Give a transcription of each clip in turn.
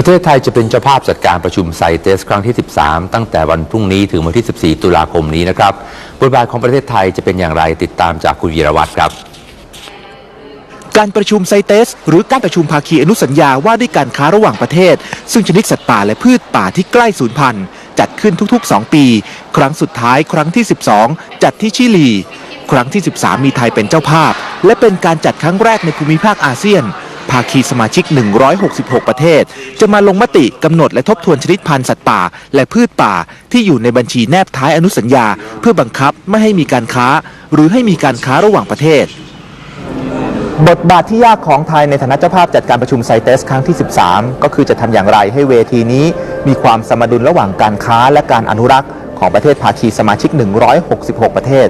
ประเทศไทยจะเป็นเจ้าภาพจัดการประชุมไซเตสครั้งที่ 13 ตั้งแต่วันพรุ่งนี้ถึงวันที่ 14 ตุลาคมนี้นะครับบทบาทของประเทศไทยจะเป็นอย่างไรติดตามจากคุณวีรวัตรครับการประชุมไซเตส หรือการประชุมภาคีอนุสัญญาว่าด้วยการค้าระหว่างประเทศ ซึ่งชนิดสัตว์ป่าและพืชป่าที่ใกล้สูญพันธุ์ จัดขึ้นทุกๆ 2 ปี ครั้งสุดท้ายครั้งที่ 12 จัดที่ชิลี ครั้งที่ 13 มีไทยเป็นเจ้าภาพ และเป็นการจัดครั้งแรกในภูมิภาคอาเซียน ภาคีสมาชิก 166 ประเทศ จะมาลงมติกำหนดและทบทวนชนิดพันธุ์สัตว์ป่า และพืชป่าที่อยู่ในบัญชีแนบท้ายอนุสัญญา เพื่อบังคับไม่ให้มีการค้า หรือให้มีการค้าระหว่างประเทศ บทบาทที่ยากของไทยในฐานะเจ้าภาพจัดการประชุมไซเตสครั้งที่ 13 ก็คือจะทำอย่างไรให้เวทีนี้ มีความสมดุลระหว่างการค้าและการอนุรักษ์ของประเทศภาคีสมาชิก 166 ประเทศ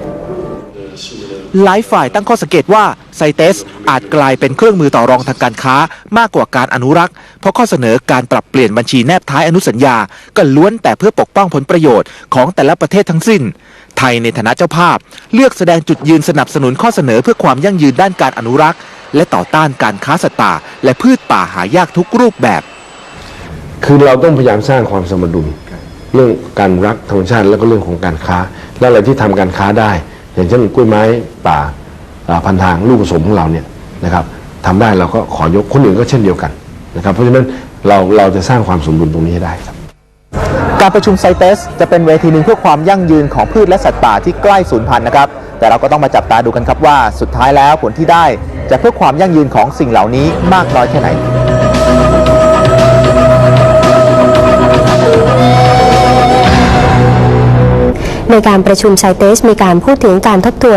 หลายฝ่ายตั้งข้อสังเกตว่าไซเตสอาจกลายเป็นเครื่องมือต่อรองทางการค้ามากกว่าการอนุรักษ์ เพราะข้อเสนอการปรับเปลี่ยนบัญชีแนบท้ายอนุสัญญา ก็ล้วนแต่เพื่อปกป้องผลประโยชน์ของแต่ละประเทศทั้งสิ้น ไทยในฐานะเจ้าภาพ เลือกแสดงจุดยืนสนับสนุนข้อเสนอเพื่อความยั่งยืนด้านการอนุรักษ์ และต่อต้านการค้าสัตว์ป่าและพืชป่าหายากทุกรูปแบบ คือเราต้องพยายามสร้างความสมดุลเรื่องการรักธรรมชาติแล้วก็เรื่องของการค้า และอะไรที่ทำการค้าได้ อย่างเช่นกล้วยไม้ป่าพันทางลูกผสมของเราเนี่ยนะครับทำได้เราก็ขอยกคนอื่นก็เช่นเดียวกันนะครับ เพราะฉะนั้นเราเราจะสร้างความสมดุลตรงนี้ให้ได้ครับ การประชุมไซเตสจะเป็นเวทีหนึ่งเพื่อความยั่งยืนของพืชและสัตว์ป่าที่ใกล้สูญพันธุ์นะครับ แต่เราก็ต้องมาจับตาดูกันครับว่าสุดท้ายแล้วผลที่ได้จะเพื่อความยั่งยืนของสิ่งเหล่านี้มากน้อยแค่ไหน การประชุมไซเตสมีการพูดถึงการทบทวน